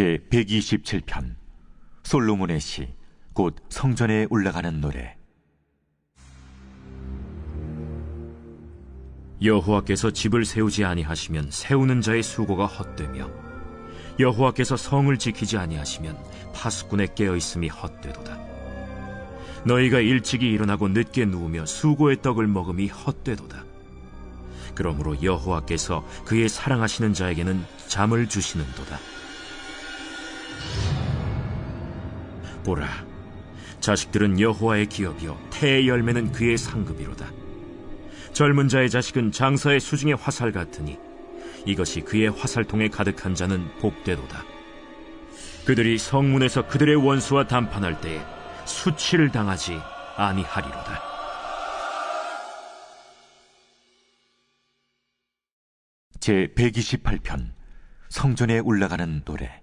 제 127편 솔로몬의 시 곧 성전에 올라가는 노래 여호와께서 집을 세우지 아니하시면 세우는 자의 수고가 헛되며 여호와께서 성을 지키지 아니하시면 파수꾼의 깨어 있음이 헛되도다. 너희가 일찍이 일어나고 늦게 누우며 수고의 떡을 먹음이 헛되도다. 그러므로 여호와께서 그의 사랑하시는 자에게는 잠을 주시는도다. 보라, 자식들은 여호와의 기업이요 태의 열매는 그의 상급이로다. 젊은 자의 자식은 장사의 수중의 화살 같으니 이것이 그의 화살통에 가득한 자는 복되도다. 그들이 성문에서 그들의 원수와 담판할 때에 수치를 당하지 아니하리로다. 제 128편 성전에 올라가는 노래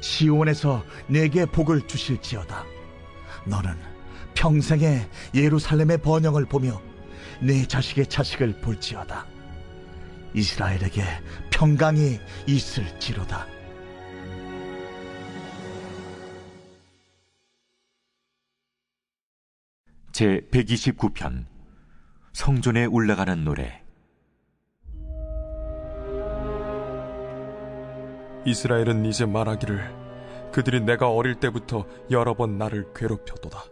시온에서 내게 복을 주실지어다. 너는 평생에 예루살렘의 번영을 보며 내 자식의 자식을 볼지어다. 이스라엘에게 평강이 있을지로다. 제 129편 성전에 올라가는 노래 이스라엘은 이제 말하기를 그들이 내가 어릴 때부터 여러 번 나를 괴롭혔도다.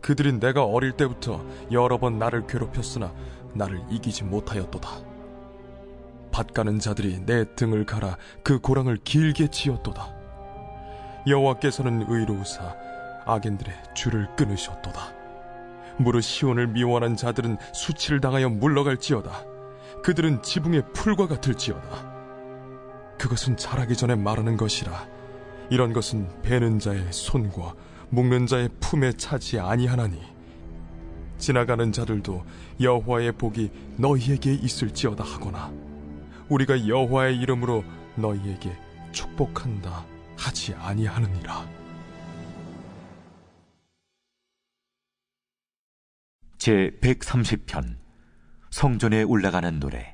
그들이 내가 어릴 때부터 여러 번 나를 괴롭혔으나 나를 이기지 못하였도다. 밭 가는 자들이 내 등을 갈아 그 고랑을 길게 치었도다. 여호와께서는 의로우사 악인들의 줄을 끊으셨도다. 무릇 시온을 미워하는 자들은 수치를 당하여 물러갈지어다. 그들은 지붕의 풀과 같을지어다. 그것은 자라기 전에 말하는 것이라. 이런 것은 베는 자의 손과 묶는 자의 품에 차지 아니하나니. 지나가는 자들도 여호와의 복이 너희에게 있을지어다 하거나 우리가 여호와의 이름으로 너희에게 축복한다 하지 아니하느니라. 제 130편 성전에 올라가는 노래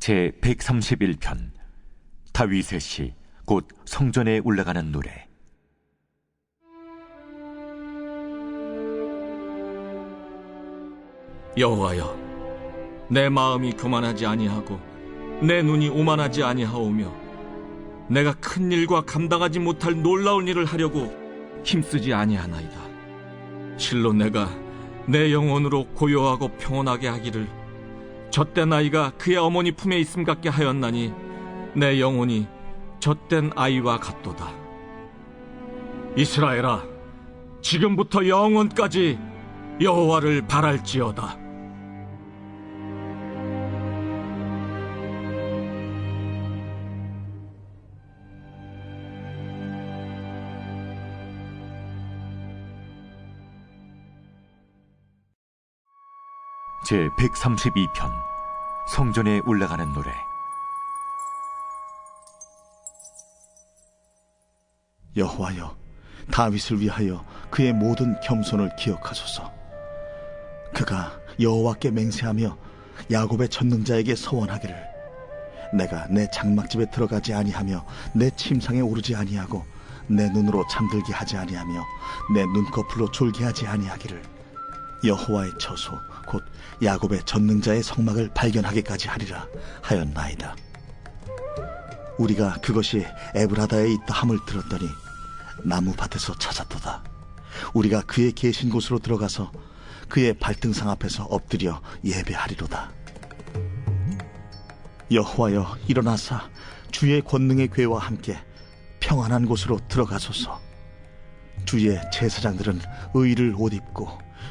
제 131편 다윗의 시 곧 성전에 올라가는 노래 여호와여, 내 마음이 교만하지 아니하고 내 눈이 오만하지 아니하오며 내가 큰 일과 감당하지 못할 놀라운 일을 하려고 힘쓰지 아니하나이다. 실로 내가 내 영혼으로 고요하고 평온하게 하기를 젖된 아이가 그의 어머니 품에 있음 같게 하였나니 내 영혼이 젖된 아이와 같도다. 이스라엘아, 지금부터 영원까지 여호와를 바랄지어다. 제 132편 성전에 올라가는 노래. 여호와여 다윗을 위하여 그의 모든 겸손을 기억하소서. 그가 여호와께 맹세하며 야곱의 전능자에게 서원하기를 내가 내 장막집에 들어가지 아니하며 내 침상에 오르지 아니하고 내 눈으로 잠들게 하지 아니하며 내 눈꺼풀로 졸게 하지 아니하기를 여호와의 처소 곧 야곱의 전능자의 성막을 발견하기까지 하리라 하였나이다 우리가 그것이 에브라다에 있다 함을 들었더니 나무 밭에서 찾았도다. 우리가 그의 계신 곳으로 들어가서 그의 발등상 앞에서 엎드려 예배하리로다. 여호와여 일어나사 주의 권능의 괴와 함께 평안한 곳으로 들어가소서. 주의 제사장들은 의를 옷 입고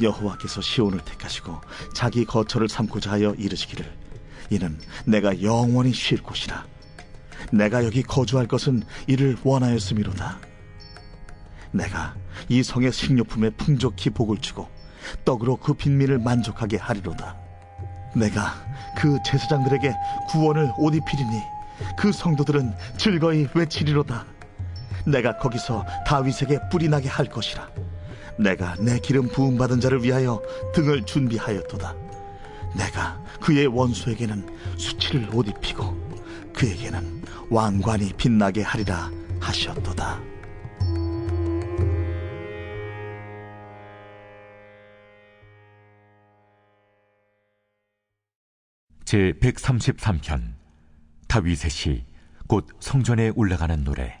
여호와께서 시온을 택하시고 자기 거처를 삼고자 하여 이르시기를 이는 내가 영원히 쉴 곳이라. 내가 여기 거주할 것은 이를 원하였음이로다. 내가 이 성의 식료품에 풍족히 복을 주고 떡으로 그 빈민을 만족하게 하리로다. 내가 그 제사장들에게 구원을 옷 입히리니 그 성도들은 즐거이 외치리로다. 내가 거기서 다윗에게 뿔이 나게 할 것이라 내가 내 기름 부음 받은 자를 위하여 등을 준비하였도다. 내가 그의 원수에게는 수치를 옷 입히고 그에게는 왕관이 빛나게 하리라 하셨도다. 제 133편 다윗의 시 곧 성전에 올라가는 노래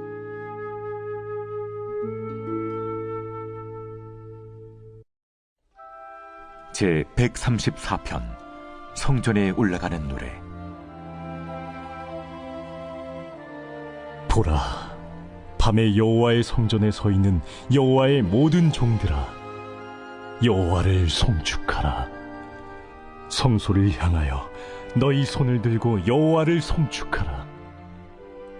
제 134편 성전에 올라가는 노래 보라, 밤에 여호와의 성전에 서 있는 여호와의 모든 종들아, 여호와를 송축하라. 성소를 향하여 너희 손을 들고 여호와를 송축하라.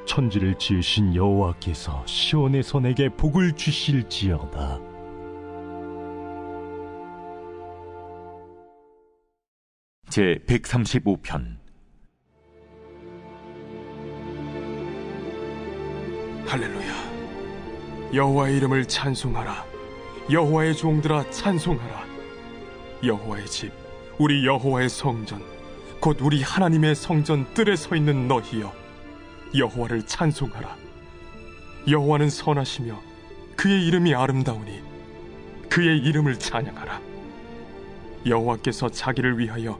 천지를 지으신 여호와께서 시온에서 내게 복을 주실지어다. 제 135편 할렐루야. 여호와의 이름을 찬송하라. 여호와의 종들아 찬송하라. 여호와의 집, 우리 여호와의 성전, 곧 우리 하나님의 성전 뜰에 서 있는 너희여. 여호와를 찬송하라. 여호와는 선하시며 그의 이름이 아름다우니 그의 이름을 찬양하라. 여호와께서 자기를 위하여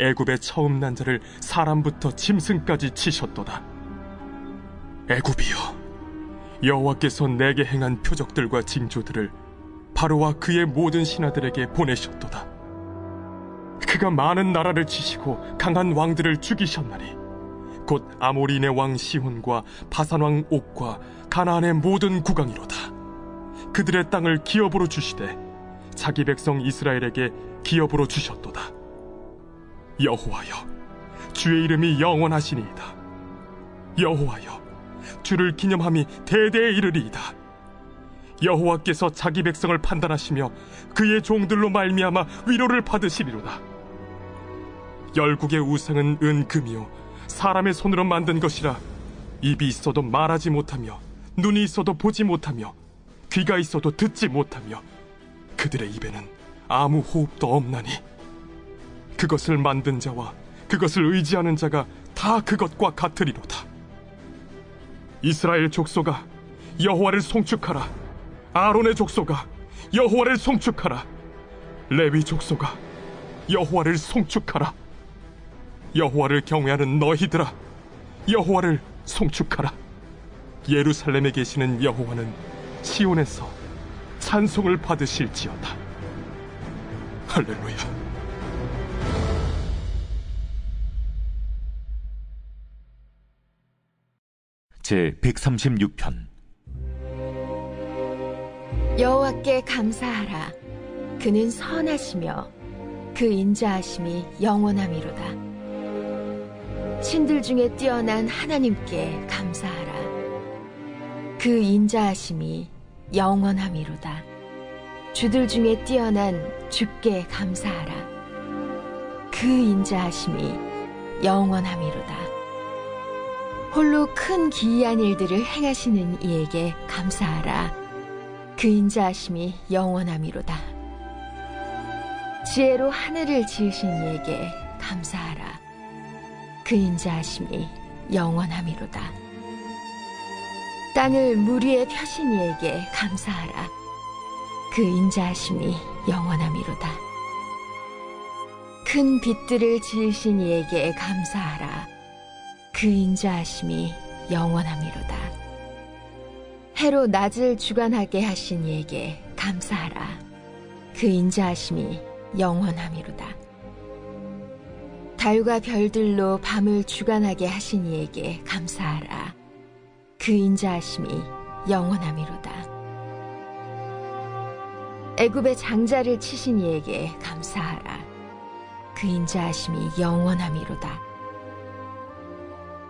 애굽의 처음 난 자를 사람부터 짐승까지 치셨도다. 애굽이여, 여호와께서 내게 행한 표적들과 징조들을 바로와 그의 모든 신하들에게 보내셨도다. 그가 많은 나라를 치시고 강한 왕들을 죽이셨나니 곧 아모리인의 왕 시혼과 바산 왕 옥과 가나안의 모든 국왕이로다. 그들의 땅을 기업으로 주시되 자기 백성 이스라엘에게 기업으로 주셨도다. 여호와여 주의 이름이 영원하시니이다. 여호와여 주를 기념함이 대대에 이르리이다. 여호와께서 자기 백성을 판단하시며 그의 종들로 말미암아 위로를 받으시리로다. 열국의 우상은 은금이요 사람의 손으로 만든 것이라 입이 있어도 말하지 못하며 눈이 있어도 보지 못하며 귀가 있어도 듣지 못하며 그들의 입에는 아무 호흡도 없나니 그것을 만든 자와 그것을 의지하는 자가 다 그것과 같으리로다. 이스라엘 족속아 여호와를 송축하라. 아론의 족속아 여호와를 송축하라. 레위 족속아 여호와를 송축하라. 여호와를 경외하는 너희들아 여호와를 송축하라. 예루살렘에 계시는 여호와는 시온에서 찬송을 받으실지어다. 할렐루야 제 136편 여호와께 감사하라. 그는 선하시며 그 인자하심이 영원함이로다. 신들 중에 뛰어난 하나님께 감사하라. 그 인자하심이 영원함이로다. 주들 중에 뛰어난 주께 감사하라. 그 인자하심이 영원함이로다. 홀로 큰 기이한 일들을 행하시는 이에게 감사하라. 그 인자하심이 영원함이로다. 지혜로 하늘을 지으신 이에게 감사하라. 그 인자하심이 영원함이로다. 땅을 물 위에 펴신 이에게 감사하라. 그 인자하심이 영원함이로다. 큰 빛들을 지으신 이에게 감사하라. 그 인자 하심이 영원함이로다. 해로 낮을 주관하게 하신 이에게 감사하라. 그 인자 하심이 영원함이로다. 달과 별들로 밤을 주관하게 하신 이에게 감사하라. 그 인자 하심이 영원함이로다. 애굽의 장자를 치신 이에게 감사하라. 그 인자 하심이 영원함이로다.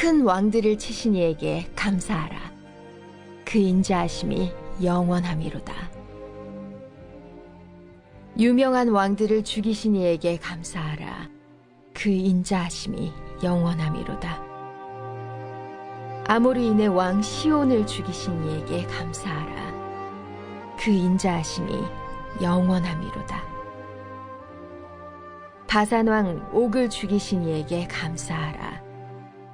큰 왕들을 치신 이에게 감사하라. 그 인자하심이 영원함이로다. 유명한 왕들을 죽이신 이에게 감사하라. 그 인자하심이 영원함이로다. 아모리인의 왕 시온을 죽이신 이에게 감사하라. 그 인자하심이 영원함이로다. 바산 왕 옥을 죽이신 이에게 감사하라.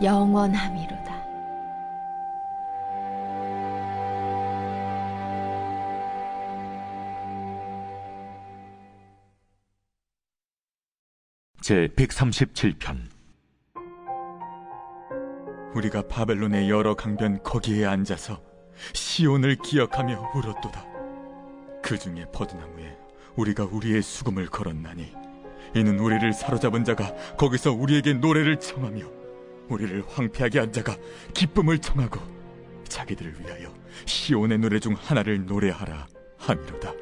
영원함이로다. 제 137편 우리가 바벨론의 여러 강변 거기에 앉아서 시온을 기억하며 울었도다. 그 중에 버드나무에 우리가 우리의 수금을 걸었나니 이는 우리를 사로잡은 자가 거기서 우리에게 노래를 청하며 우리를 황폐하게 한 자가 기쁨을 청하고 자기들을 위하여 시온의 노래 중 하나를 노래하라 함이로다.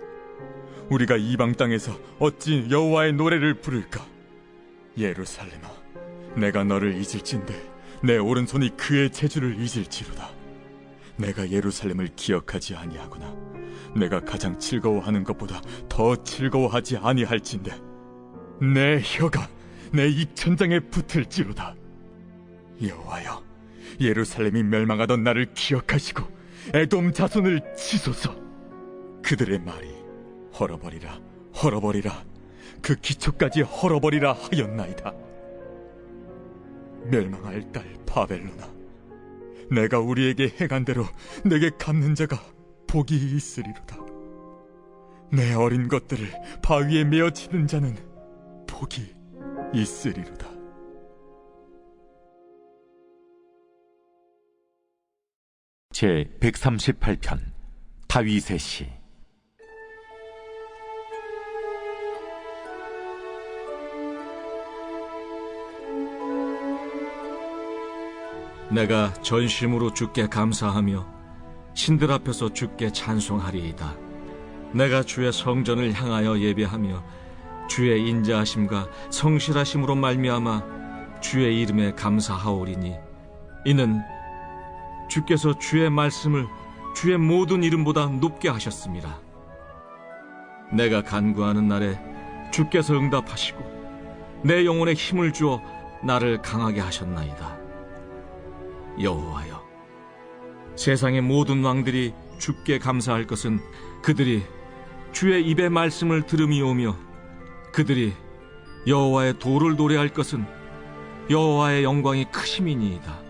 우리가 이방 땅에서 어찌 여호와의 노래를 부를까? 예루살렘아, 내가 너를 잊을진데 내 오른손이 그의 재주를 잊을지로다. 내가 예루살렘을 기억하지 아니하구나. 내가 가장 즐거워하는 것보다 더 즐거워하지 아니할진데 내 혀가 내 입천장에 붙을지로다. 여호와여, 예루살렘이 멸망하던 날을 기억하시고 에돔 자손을 치소서. 그들의 말이 헐어버리라, 헐어버리라. 그 기초까지 헐어버리라 하였나이다. 멸망할 딸 바벨로나 내가 우리에게 행한 대로 내게 갚는 자가 복이 있으리로다 내 어린 것들을 바위에 메어 치는 자는 복이 있으리로다 제 138편 다윗의 시 내가 전심으로 주께 감사하며 신들 앞에서 주께 찬송하리이다. 내가 주의 성전을 향하여 예배하며 주의 인자하심과 성실하심으로 말미암아 주의 이름에 감사하오리니 이는 주께서 주의 말씀을 주의 모든 이름보다 높게 하셨습니다. 내가 간구하는 날에 주께서 응답하시고 내 영혼에 힘을 주어 나를 강하게 하셨나이다. 여호와여 세상의 모든 왕들이 주께 감사할 것은 그들이 주의 입의 말씀을 들음이 오며 그들이 여호와의 도를 노래할 것은 여호와의 영광이 크심이니이다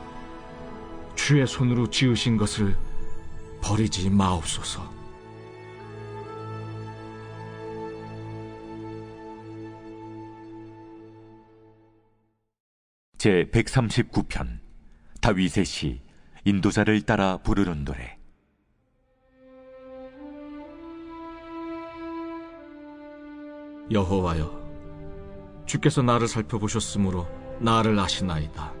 주의 손으로 지으신 것을 버리지 마옵소서. 제 139편 다윗의 시 인도자를 따라 부르는 노래 여호와여 주께서 나를 살펴보셨으므로 나를 아시나이다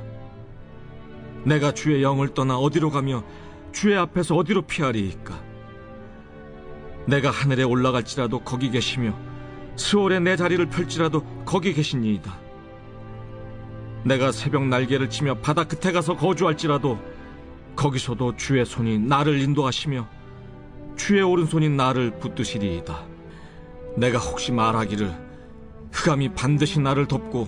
내가 주의 영을 떠나 어디로 가며 주의 앞에서 어디로 피하리이까? 내가 하늘에 올라갈지라도 거기 계시며 스월에 내 자리를 펼지라도 거기 계시니이다. 내가 새벽 날개를 치며 바다 끝에 가서 거주할지라도 거기서도 주의 손이 나를 인도하시며 주의 오른손이 나를 붙드시리이다. 내가 혹시 말하기를 흑암이 반드시 나를 덮고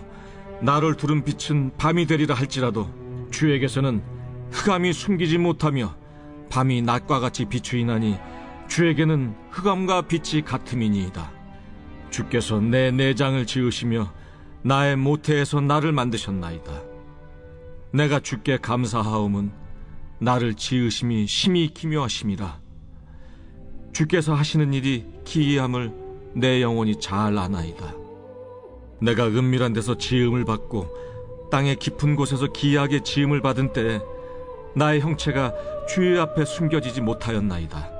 나를 두른 빛은 밤이 되리라 할지라도 주에게서는 흑암이 숨기지 못하며 밤이 낮과 같이 비추이나니 주에게는 흑암과 빛이 같음이니이다. 주께서 내 내장을 지으시며 나의 모태에서 나를 만드셨나이다. 내가 주께 감사하옴은 나를 지으심이 심히 기묘하심이라. 주께서 하시는 일이 기이함을 내 영혼이 잘 아나이다. 내가 은밀한 데서 지음을 받고 땅의 깊은 곳에서 기이하게 지음을 받은 때에 나의 형체가 주의 앞에 숨겨지지 못하였나이다.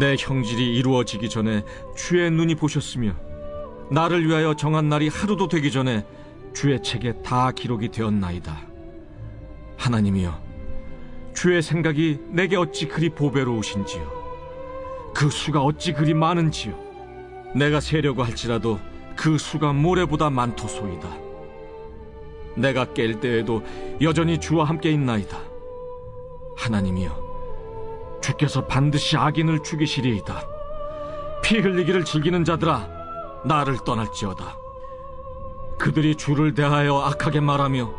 내 형질이 이루어지기 전에 주의 눈이 보셨으며 나를 위하여 정한 날이 하루도 되기 전에 주의 책에 다 기록이 되었나이다. 하나님이여, 주의 생각이 내게 어찌 그리 보배로우신지요. 그 수가 어찌 그리 많은지요. 내가 세려고 할지라도 그 수가 모래보다 많도소이다. 내가 깰 때에도 여전히 주와 함께 있나이다. 하나님이여, 주께서 반드시 악인을 죽이시리이다. 피 흘리기를 즐기는 자들아, 나를 떠날지어다. 그들이 주를 대하여 악하게 말하며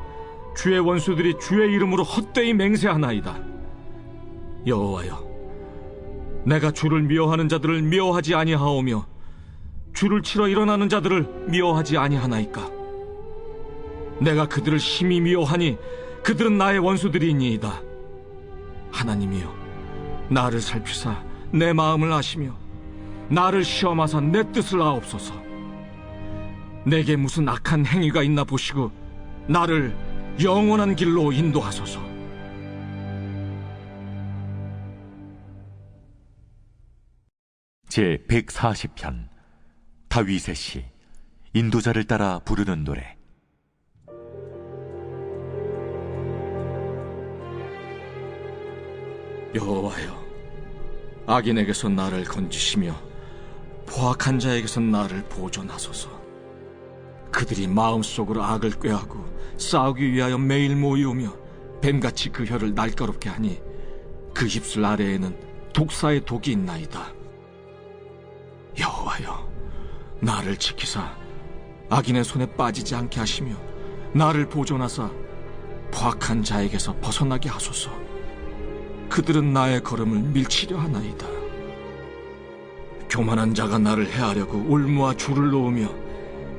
주의 원수들이 주의 이름으로 헛되이 맹세하나이다. 여호와여, 내가 주를 미워하는 자들을 미워하지 아니하오며 주를 치러 일어나는 자들을 미워하지 아니하나이까. 내가 그들을 심히 미워하니 그들은 나의 원수들이니이다. 하나님이여, 나를 살피사 내 마음을 아시며 나를 시험하사 내 뜻을 아옵소서. 내게 무슨 악한 행위가 있나 보시고 나를 영원한 길로 인도하소서. 제 140편 다윗의 시 인도자를 따라 부르는 노래 여호와여, 악인에게서 나를 건지시며 포악한 자에게서 나를 보존하소서. 그들이 마음속으로 악을 꾀하고 싸우기 위하여 매일 모이오며 뱀같이 그 혀를 날카롭게 하니 그 입술 아래에는 독사의 독이 있나이다. 여호와여, 나를 지키사 악인의 손에 빠지지 않게 하시며 나를 보존하사 포악한 자에게서 벗어나게 하소서. 그들은 나의 걸음을 밀치려 하나이다. 교만한 자가 나를 해하려고 울무와 줄을 놓으며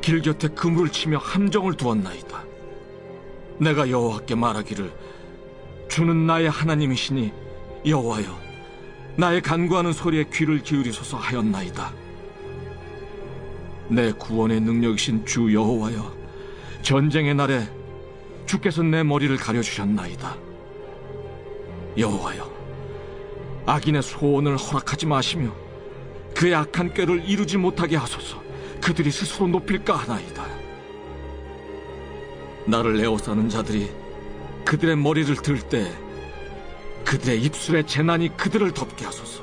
길 곁에 그물을 치며 함정을 두었나이다. 내가 여호와께 말하기를 주는 나의 하나님이시니 여호와여 나의 간구하는 소리에 귀를 기울이소서 하였나이다. 내 구원의 능력이신 주 여호와여 전쟁의 날에 주께서 내 머리를 가려주셨나이다. 여호와여 악인의 소원을 허락하지 마시며 그의 악한 꾀를 이루지 못하게 하소서. 그들이 스스로 높일까 하나이다. 나를 에워싸는 자들이 그들의 머리를 들 때 그들의 입술의 재난이 그들을 덮게 하소서.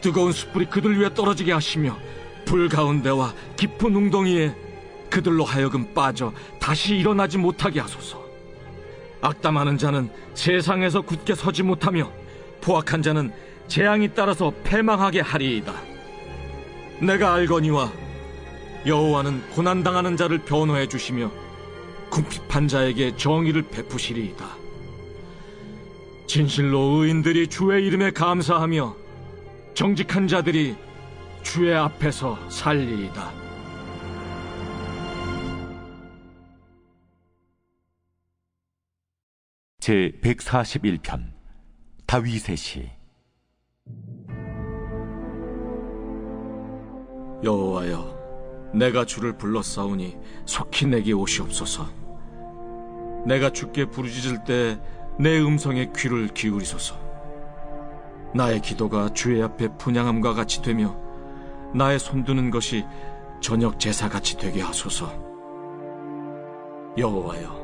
뜨거운 숯불이 그들 위에 떨어지게 하시며 불 가운데와 깊은 웅덩이에 그들로 하여금 빠져 다시 일어나지 못하게 하소서 악담하는 자는 세상에서 굳게 서지 못하며 포악한 자는 재앙이 따라서 패망하게 하리이다. 내가 알거니와 여호와는 고난당하는 자를 변호해 주시며 궁핍한 자에게 정의를 베푸시리이다. 진실로 의인들이 주의 이름에 감사하며 정직한 자들이 주의 앞에서 살리이다. 제 141편 다윗의 시 여호와여, 내가 주를 불렀사오니 속히 내게 오시옵소서. 내가 주께 부르짖을 때 내 음성에 귀를 기울이소서. 나의 기도가 주의 앞에 분양함과 같이 되며 나의 손드는 것이 저녁 제사같이 되게 하소서. 여호와여,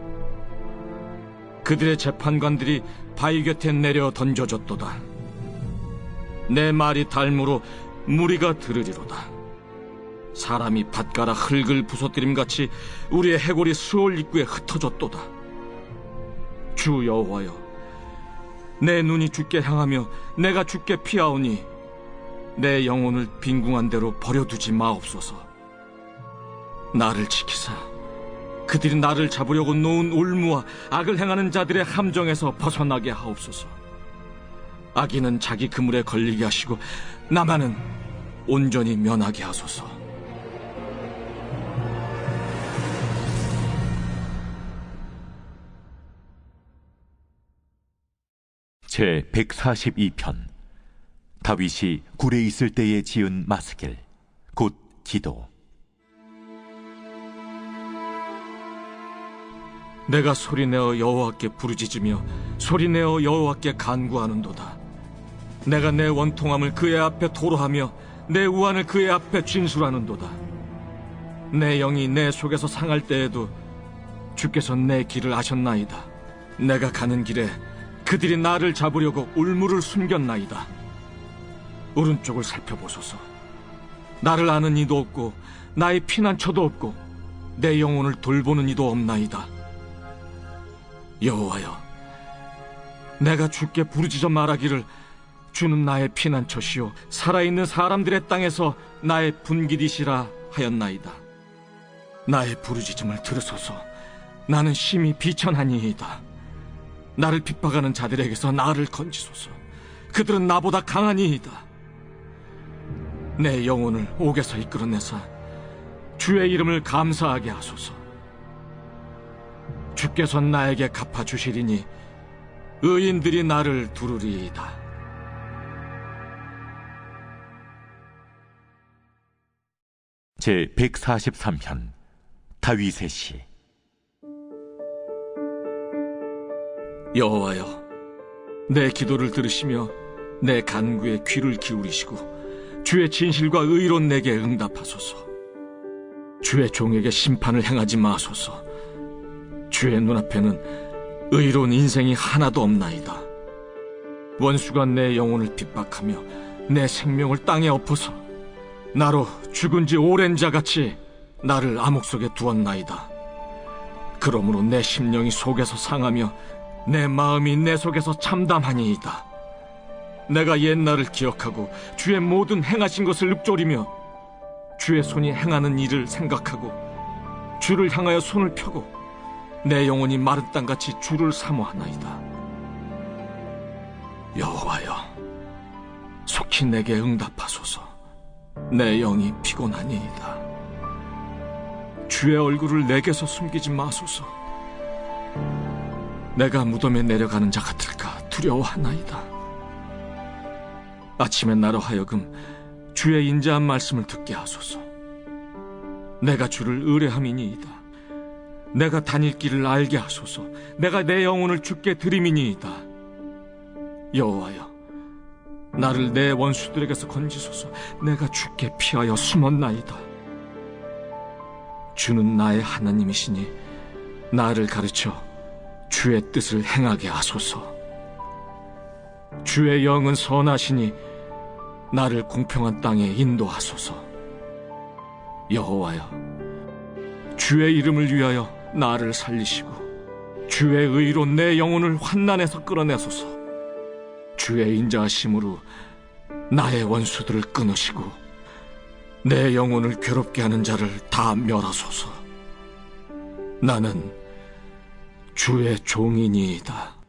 그들의 재판관들이 바위 곁에 내려 던져졌도다. 내 말이 달무로 무리가 들으리로다. 사람이 밭가라 흙을 부서뜨림 같이 우리의 해골이 수월 입구에 흩어졌도다. 주 여호와여, 내 눈이 주께 향하며 내가 주께 피하오니 내 영혼을 빈궁한 대로 버려두지 마옵소서. 나를 지키사 그들이 나를 잡으려고 놓은 올무와 악을 행하는 자들의 함정에서 벗어나게 하옵소서. 악인은 자기 그물에 걸리게 하시고 나만은 온전히 면하게 하소서. 제 142편 다윗이 굴에 있을 때에 지은 마스길 곧 기도 내가 소리내어 여호와께 부르짖으며 소리내어 여호와께 간구하는도다. 내가 내 원통함을 그의 앞에 토로하며 내 우환을 그의 앞에 진술하는도다. 내 영이 내 속에서 상할 때에도 주께서 내 길을 아셨나이다. 내가 가는 길에 그들이 나를 잡으려고 울무를 숨겼나이다. 오른쪽을 살펴보소서. 나를 아는 이도 없고 나의 피난처도 없고 내 영혼을 돌보는 이도 없나이다. 여호와여, 내가 주께 부르짖어 말하기를 주는 나의 피난처시요 살아있는 사람들의 땅에서 나의 분기디시라 하였나이다. 나의 부르짖음을 들으소서. 나는 심히 비천하니이다. 나를 핍박하는 자들에게서 나를 건지소서. 그들은 나보다 강하니이다. 내 영혼을 옥에서 이끌어내사 주의 이름을 감사하게 하소서. 주께서 나에게 갚아주시리니 의인들이 나를 두르리이다. 제 143편 다윗의 시 여호와여, 내 기도를 들으시며 내 간구에 귀를 기울이시고 주의 진실과 의로 내게 응답하소서. 주의 종에게 심판을 행하지 마소서. 주의 눈앞에는 의로운 인생이 하나도 없나이다. 원수가 내 영혼을 핍박하며 내 생명을 땅에 엎어서 나로 죽은 지 오랜 자같이 나를 암흑 속에 두었나이다. 그러므로 내 심령이 속에서 상하며 내 마음이 내 속에서 참담하니이다. 내가 옛날을 기억하고 주의 모든 행하신 것을 읊조리며 주의 손이 행하는 일을 생각하고 주를 향하여 손을 펴고 내 영혼이 마른 땅같이 주를 사모하나이다. 여호와여, 속히 내게 응답하소서. 내 영이 피곤하니이다. 주의 얼굴을 내게서 숨기지 마소서. 내가 무덤에 내려가는 자 같을까 두려워하나이다. 아침에 나로 하여금 주의 인자한 말씀을 듣게 하소서. 내가 주를 의뢰함이니이다. 내가 다닐 길을 알게 하소서. 내가 내 영혼을 주께 드림이니이다. 여호와여, 나를 내 원수들에게서 건지소서. 내가 주께 피하여 숨었나이다. 주는 나의 하나님이시니 나를 가르쳐 주의 뜻을 행하게 하소서. 주의 영은 선하시니 나를 공평한 땅에 인도하소서. 여호와여, 주의 이름을 위하여 나를 살리시고 주의 의로 내 영혼을 환난에서 끌어내소서. 주의 인자하심으로 나의 원수들을 끊으시고 내 영혼을 괴롭게 하는 자를 다 멸하소서. 나는 주의 종이니이다.